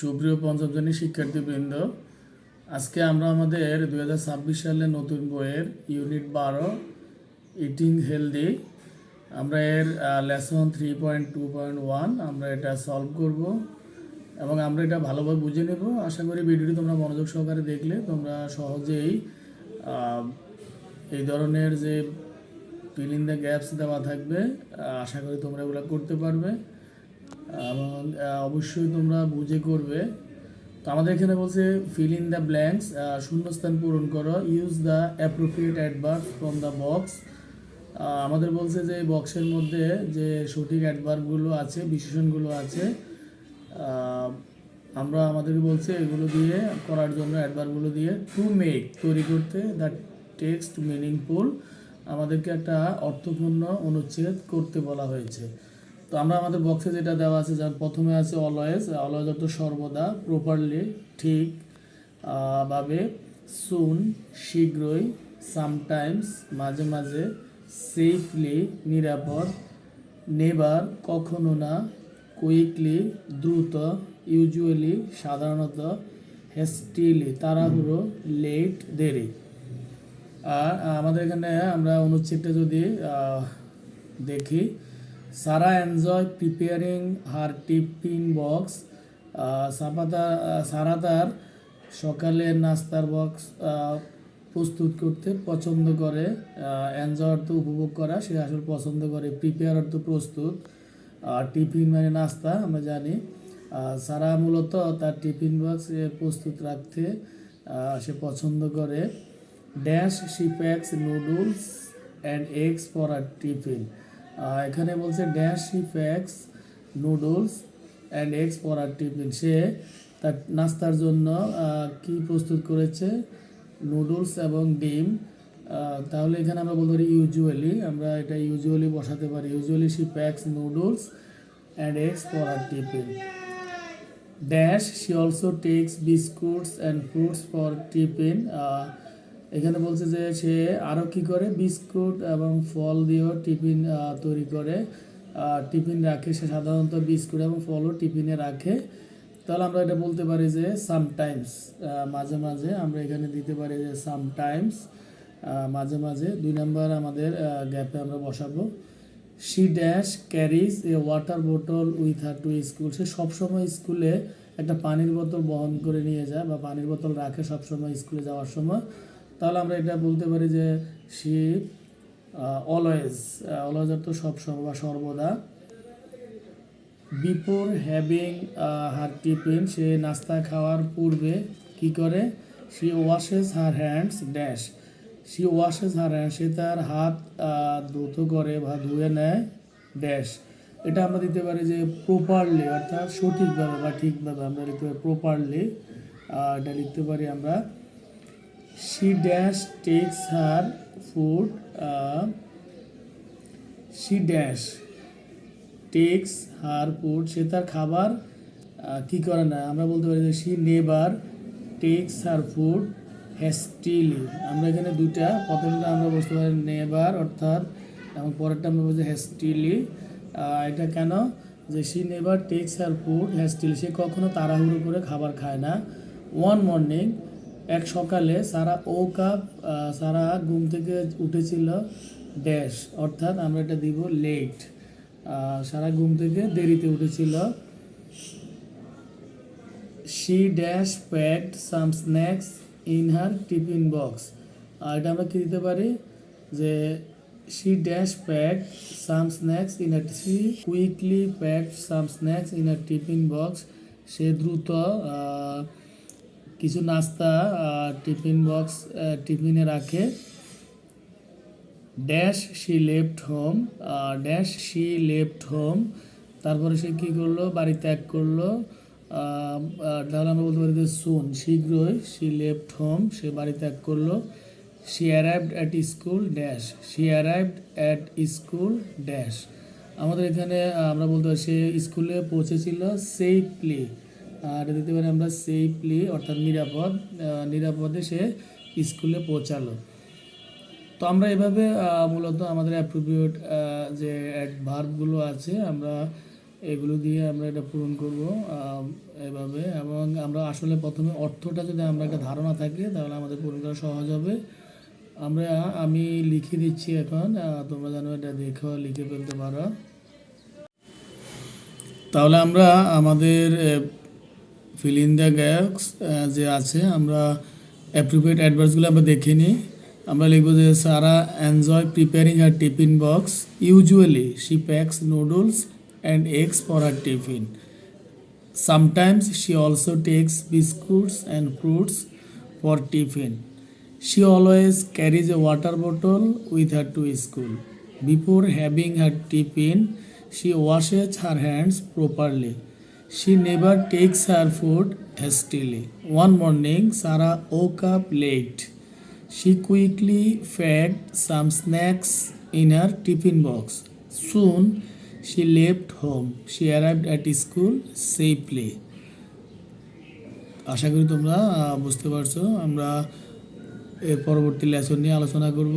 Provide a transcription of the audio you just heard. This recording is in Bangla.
সুপ্রিয় পঞ্চম শ্রেণির শিক্ষার্থীবৃন্দ, আজকে আমরা আমাদের দু সালের নতুন বইয়ের ইউনিট বারো ইটিং হেলদি আমরা এর lesson three point two point one আমরা এটা সলভ করব এবং আমরা এটা ভালোভাবে বুঝে নেব। আশা করি ভিডিওটি তোমরা মনোযোগ সহকারে দেখলে, তোমরা সহজেই এই ধরনের যে ফিল ইন দ্য গ্যাপস দেওয়া থাকবে আশা করি তোমরা এগুলো করতে পারবে। এবং অবশ্যই তোমরা বুঝে করবে। তো আমাদের এখানে বলছে ফিল ইন দ্য ব্ল্যাঙ্কস শূন্যস্থান পূরণ করো use the appropriate adverb from the box আমাদের বলছে যে বক্সের মধ্যে যে সঠিক অ্যাডভার্বগুলো আছে, বিশেষণগুলো আছে আমরা আমাদেরকে বলছে এগুলো দিয়ে করার জন্য অ্যাডভার্বগুলো দিয়ে টু মেক তৈরি করতে দ্য টেক্সট মিনিংফুল আমাদেরকে একটা অর্থপূর্ণ অনুচ্ছেদ করতে বলা হয়েছে। তো আমরা আমাদের বক্সে যেটা দেওয়া আছে, যার প্রথমে আছে অলওয়েজ অলওয়েজ অর্থ সর্বদা প্রপারলি ঠিক ভাবে সুন শীঘ্রই সামটাইমস মাঝে মাঝে সেফলি নিরাপদ নেবার কখনো না কুইকলি দ্রুত ইউজুয়ালি সাধারণত হেস্টিলি তাড়াহুড়ো লেট দেরি। আর আমাদের এখানে আমরা অনুচ্ছেদটা যদি দেখি Sara enjoy preparing her tiffin box Sara তার সকালের নাস্তার বক্স প্রস্তুত করতে পছন্দ করে এনজয় অর্থ উপভোগ করা, সে আসলে পছন্দ করে প্রিপেয়ার অর্থ প্রস্তুত, আর টিফিন মানে নাস্তা, আমরা জানি। সারা মূলত তার টিফিন বক্স প্রস্তুত রাখতে সে পছন্দ করে। Dash she packs noodles and eggs for her tiffin এখানে বলছে dash she packs noodles and eggs for her tiffin সে, তার নাস্তার জন্য কি প্রস্তুত করেছে? নুডলস এবং ডিম। তাহলে এখানে আমরা বলতে পারি ইউজুয়ালি আমরা এটা ইউজুয়ালি বসাতে পারি। Usually she packs noodles and eggs for her tiffin dash she also takes biscuits and fruits for tiffin এখানে বলছে যে সে আরও কি করে? বিস্কুট এবং ফল দিয়েও টিফিন তৈরি করে। টিফিন রাখে। সে সাধারণত বিস্কুট এবং ফলও টিফিনে রাখে। তাহলে আমরা এটা বলতে পারি যে সামটাইমস মাঝে মাঝে আমরা এখানে দিতে পারি যে সামটাইমস মাঝে মাঝে। দুই নাম্বার আমাদের গ্যাপে আমরা বসাবো। She dash carries a water bottle with her to school. সে সবসময় স্কুলে একটা পানির বোতল বহন করে নিয়ে যায় বা পানির বোতল রাখে সবসময় স্কুলে যাওয়ার সময়। তাহলে আমরা এটা বলতে পারি যে শি অলওয়েজ অলওয়েজ অর্থ সবসময় বা সর্বদা। বিফোর হ্যাভিং হার টিফিন সে নাস্তা খাওয়ার পূর্বে কি করে? She washes her hands dash she washes her hand সে তার হাত ধুত করে বা ধুয়ে নেয় ড্যাশ এটা আমরা দিতে পারি যে প্রপারলি অর্থাৎ সঠিকভাবে বা ঠিকভাবে আমরা লিখতে পারি প্রপারলি এটা লিখতে পারি আমরা she dash takes her food she dash takes her food সে তার খাবার আহ, কি করে না? আমরা বলতে পারি যে শি নেবার টেক্স হার ফুড হ্যাস্টিলি আমরা এখানে দুইটা প্রথমটা আমরা বুঝতে পারি নেবার অর্থাৎ এবং পরেরটা আমরা বলছি হ্যাস্টিলি এটা কেন? যে শি নেবার টেক্স হার ফুড হ্যাস্টিলি সে কখনো তাড়াহুড়ো করে খাবার খায় না। ওয়ান মর্নিং এক সকালে সারা ও কাপ সারা ঘুম থেকে উঠেছিল ড্যাশ অর্থাৎ আমরা এটা দিব লেট সারা ঘুম থেকে দেরিতে উঠেছিল। She dash packed some snacks in her tiffin box আর এটা আমরা কি দিতে পারি? যে she dash pack some snacks in her she quickly pack some snacks in her tiffin box সে দ্রুত কিছু নাস্তা টিফিন বক্স টিফিনে রাখে। Dash she left home dash she left home তারপরে সে কী করল? বাড়ি ত্যাগ করল। তাহলে আমরা বলতে পারি যে সুন শীঘ্রই শি লেফট হোম সে বাড়ি ত্যাগ করল। She arrived at school dash she arrived at school dash আমাদের এখানে, আমরা বলতে পারি সে স্কুলে পৌঁছেছিল সেফলি আর দিতে পারি আমরা সেফলি অর্থাৎ নিরাপদ নিরাপদে সে স্কুলে পৌঁছালো। তো আমরা এভাবে মূলত আমাদের অ্যাপ্রোপ্রিয়েট যে ভার্বগুলো আছে, আমরা এগুলো দিয়ে আমরা এটা পূরণ করব এভাবে। এবং আমরা আসলে প্রথমে অর্থটা যদি আমরা একটা ধারণা থাকে, তাহলে আমাদের পূরণ করা সহজ হবে। আমরা, আমি লিখে দিচ্ছি এখন তোমরা যেন এটা দেখো, লিখে ফেলতে পারো। তাহলে আমরা আমাদের ফিল ইন দ্য গ্যাপস যে আছে, আমরা অ্যাপ্রোপ্রিয়েট অ্যাডভার্সগুলো আমরা দেখে নিই। আমরা লিখব যে Sara enjoy preparing her tiffin box usually she packs noodles and eggs for her tiffin sometimes she also takes biscuits and fruits for tiffin she always carries a water bottle with her to school before having her tiffin she washes her hands properly She never takes her food hastily. One morning, Sarah woke up late. She quickly packed some snacks in her tiffin box. Soon, she left home. She arrived at school safely. আশা করি তোমরা বুঝতে পারছ আমরা এর পরবর্তী লেসন নিয়ে আলোচনা করব